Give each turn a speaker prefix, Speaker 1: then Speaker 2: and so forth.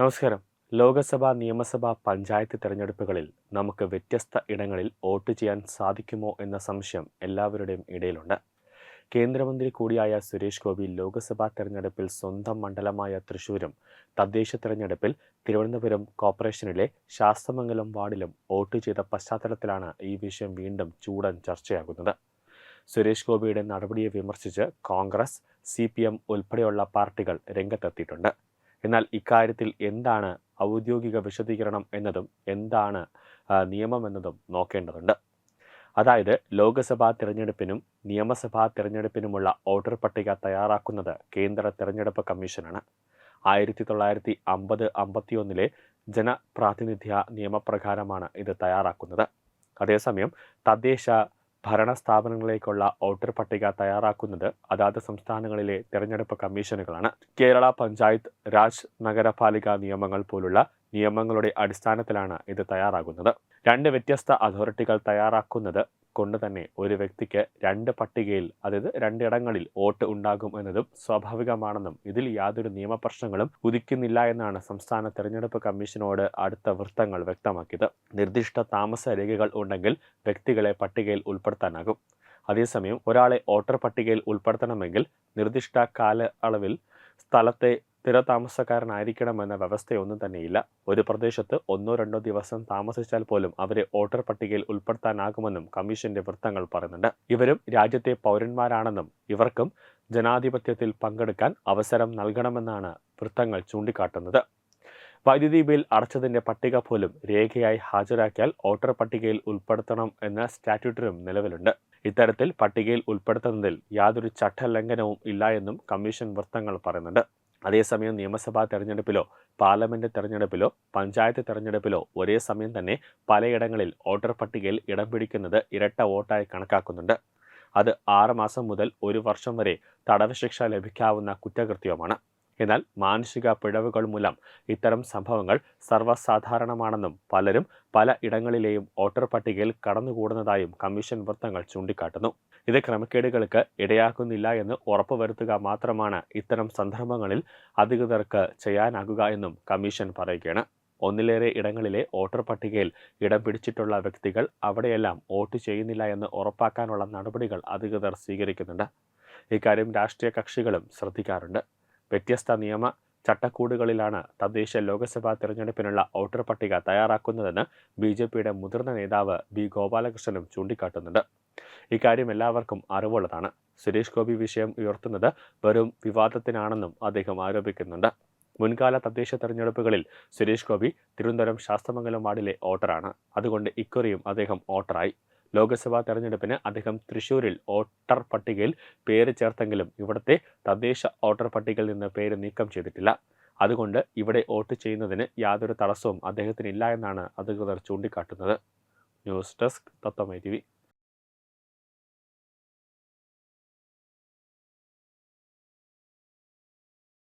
Speaker 1: നമസ്കാരം. ലോകസഭ നിയമസഭ പഞ്ചായത്ത് തിരഞ്ഞെടുപ്പുകളിൽ നമുക്ക് വ്യത്യസ്ത ഇടങ്ങളിൽ വോട്ട് ചെയ്യാൻ സാധിക്കുമോ എന്ന സംശയം എല്ലാവരുടെയും ഇടയിലുണ്ട്. കേന്ദ്രമന്ത്രി കൂടിയായ സുരേഷ് ഗോപി ലോക്സഭാ തെരഞ്ഞെടുപ്പിൽ സ്വന്തം മണ്ഡലമായ തൃശൂരും തദ്ദേശ തെരഞ്ഞെടുപ്പിൽ തിരുവനന്തപുരം കോർപ്പറേഷനിലെ ശാസ്തമംഗലം വാർഡിലും വോട്ട് ചെയ്ത പശ്ചാത്തലത്തിലാണ് ഈ വിഷയം വീണ്ടും ചൂടൻ ചർച്ചയാകുന്നത്. സുരേഷ് ഗോപിയുടെ നടപടിയെ വിമർശിച്ച് കോൺഗ്രസ് സി പി എം ഉൾപ്പെടെയുള്ള പാർട്ടികൾ രംഗത്തെത്തിയിട്ടുണ്ട്. എന്നാൽ ഇക്കാര്യത്തിൽ എന്താണ് ഔദ്യോഗിക വിശദീകരണം എന്നതും എന്താണ് നിയമമെന്നതും നോക്കേണ്ടതുണ്ട്. അതായത് ലോക്സഭാ തിരഞ്ഞെടുപ്പിനും നിയമസഭാ തിരഞ്ഞെടുപ്പിനുമുള്ള വോട്ടർ പട്ടിക തയ്യാറാക്കുന്നത് കേന്ദ്ര തിരഞ്ഞെടുപ്പ് കമ്മീഷനാണ്. ആയിരത്തി തൊള്ളായിരത്തി അമ്പത് അമ്പത്തിയൊന്നിലെ ജനപ്രാതിനിധ്യ നിയമപ്രകാരമാണ് ഇത് തയ്യാറാക്കുന്നത്. അതേസമയം തദ്ദേശ ഭരണ സ്ഥാപനങ്ങളിലേക്കുള്ള വോട്ടർ പട്ടിക തയ്യാറാക്കുന്നത് അതാത് സംസ്ഥാനങ്ങളിലെ തിരഞ്ഞെടുപ്പ് കമ്മീഷനുകളാണ്. കേരള പഞ്ചായത്ത് രാജ് നഗരപാലിക നിയമങ്ങൾ പോലുള്ള നിയമങ്ങളുടെ അടിസ്ഥാനത്തിലാണ് ഇത് തയ്യാറാകുന്നത്. രണ്ട് വ്യത്യസ്ത അതോറിറ്റികൾ തയ്യാറാക്കുന്നത് കൊണ്ട് തന്നെ ഒരു വ്യക്തിക്ക് രണ്ട് പട്ടികയിൽ അതായത് രണ്ടിടങ്ങളിൽ വോട്ട് ഉണ്ടാകും എന്നതും സ്വാഭാവികമാണെന്നും ഇതിൽ യാതൊരു നിയമപ്രശ്നങ്ങളും ഉദിക്കുന്നില്ല എന്നാണ് സംസ്ഥാന തെരഞ്ഞെടുപ്പ് കമ്മീഷനോട് അടുത്ത വൃത്തങ്ങൾ വ്യക്തമാക്കിയത്. നിർദ്ദിഷ്ട താമസ രേഖകൾ ഉണ്ടെങ്കിൽ വ്യക്തികളെ പട്ടികയിൽ ഉൾപ്പെടുത്താനാകും. അതേസമയം ഒരാളെ വോട്ടർ പട്ടികയിൽ ഉൾപ്പെടുത്തണമെങ്കിൽ നിർദ്ദിഷ്ട കാലയളവിൽ സ്ഥലത്തെ സ്ഥിരതാമസക്കാരനായിരിക്കണമെന്ന വ്യവസ്ഥയൊന്നും തന്നെയില്ല. ഒരു പ്രദേശത്ത് ഒന്നോ രണ്ടോ ദിവസം താമസിച്ചാൽ പോലും അവരെ വോട്ടർ പട്ടികയിൽ ഉൾപ്പെടുത്താനാകുമെന്നും കമ്മീഷന്റെ വൃത്തങ്ങൾ പറയുന്നുണ്ട്. ഇവരും രാജ്യത്തെ പൗരന്മാരാണെന്നും ഇവർക്കും ജനാധിപത്യത്തിൽ പങ്കെടുക്കാൻ അവസരം നൽകണമെന്നാണ് വൃത്തങ്ങൾ ചൂണ്ടിക്കാട്ടുന്നത്. വൈദ്യുതി ബിൽ അടച്ചതിന്റെ പട്ടിക പോലും രേഖയായി ഹാജരാക്കിയാൽ വോട്ടർ പട്ടികയിൽ ഉൾപ്പെടുത്തണം എന്ന സ്റ്റാറ്റ്യൂട്ടറും നിലവിലുണ്ട്. ഇത്തരത്തിൽ പട്ടികയിൽ ഉൾപ്പെടുത്തുന്നതിൽ യാതൊരു ചട്ടലംഘനവും ഇല്ല എന്നും കമ്മീഷൻ വൃത്തങ്ങൾ പറയുന്നുണ്ട്. അതേസമയം നിയമസഭാ തെരഞ്ഞെടുപ്പിലോ പാർലമെന്റ് തെരഞ്ഞെടുപ്പിലോ പഞ്ചായത്ത് തെരഞ്ഞെടുപ്പിലോ ഒരേ സമയം തന്നെ പലയിടങ്ങളിൽ വോട്ടർ പട്ടികയിൽ ഇടം പിടിക്കുന്നത് ഇരട്ട വോട്ടായി കണക്കാക്കുന്നുണ്ട്. അത് ആറ് മാസം മുതൽ ഒരു വർഷം വരെ തടവ് ശിക്ഷ ലഭിക്കാവുന്ന കുറ്റകൃത്യമാണ് എന്നാൽ മാനുഷിക പിഴവുകൾ മൂലം ഇത്തരം സംഭവങ്ങൾ സർവസാധാരണമാണെന്നും പലരും പല ഇടങ്ങളിലെയും വോട്ടർ പട്ടികയിൽ കടന്നുകൂടുന്നതായും കമ്മീഷൻ വൃത്തങ്ങൾ ചൂണ്ടിക്കാട്ടുന്നു. ഇത് ക്രമക്കേടുകൾക്ക് ഇടയാക്കുന്നില്ല എന്ന് ഉറപ്പുവരുത്തുക മാത്രമാണ് ഇത്തരം സന്ദർഭങ്ങളിൽ അധികൃതർക്ക് ചെയ്യാനാകുക എന്നും കമ്മീഷൻ പറയുകയാണ്. ഒന്നിലേറെ ഇടങ്ങളിലെ വോട്ടർ പട്ടികയിൽ ഇടം പിടിച്ചിട്ടുള്ള വ്യക്തികൾ അവിടെയെല്ലാം വോട്ട് ചെയ്യുന്നില്ല എന്ന് ഉറപ്പാക്കാനുള്ള നടപടികൾ അധികൃതർ സ്വീകരിക്കുന്നുണ്ട്. ഇക്കാര്യം രാഷ്ട്രീയ കക്ഷികളും ശ്രദ്ധിക്കാറുണ്ട്. വ്യത്യസ്ത നിയമ ചട്ടക്കൂടുകളിലാണ് തദ്ദേശ ലോക്സഭാ തിരഞ്ഞെടുപ്പിനുള്ള വോട്ടർ പട്ടിക തയ്യാറാക്കുന്നതെന്ന് ബി ജെ പിയുടെ മുതിർന്ന നേതാവ് ബി ഗോപാലകൃഷ്ണനും ചൂണ്ടിക്കാട്ടുന്നുണ്ട്. ഇക്കാര്യം എല്ലാവർക്കും അറിവുള്ളതാണ്. സുരേഷ് ഗോപി വിഷയം ഉയർത്തുന്നത് വെറും വിവാദത്തിനാണെന്നും അദ്ദേഹം ആരോപിക്കുന്നുണ്ട്. മുൻകാല തദ്ദേശ തെരഞ്ഞെടുപ്പുകളിൽ സുരേഷ് ഗോപി തിരുവനന്തപുരം ശാസ്തമംഗലം വാർഡിലെ വോട്ടറാണ്. അതുകൊണ്ട് ഇക്കുറിയും അദ്ദേഹം വോട്ടറായി. ലോക്സഭാ തെരഞ്ഞെടുപ്പിന് അദ്ദേഹം തൃശൂരിൽ വോട്ടർ പട്ടികയിൽ പേര് ചേർത്തെങ്കിലും ഇവിടുത്തെ തദ്ദേശ വോട്ടർ പട്ടികയിൽ നിന്ന് പേര് നീക്കം ചെയ്തിട്ടില്ല. അതുകൊണ്ട് ഇവിടെ വോട്ട് ചെയ്യുന്നതിന് യാതൊരു തടസ്സവും അദ്ദേഹത്തിന് ഇല്ല എന്നാണ് അധികൃതർ ചൂണ്ടിക്കാട്ടുന്നത്. ന്യൂസ് ഡെസ്ക് തത്വമൈ ടി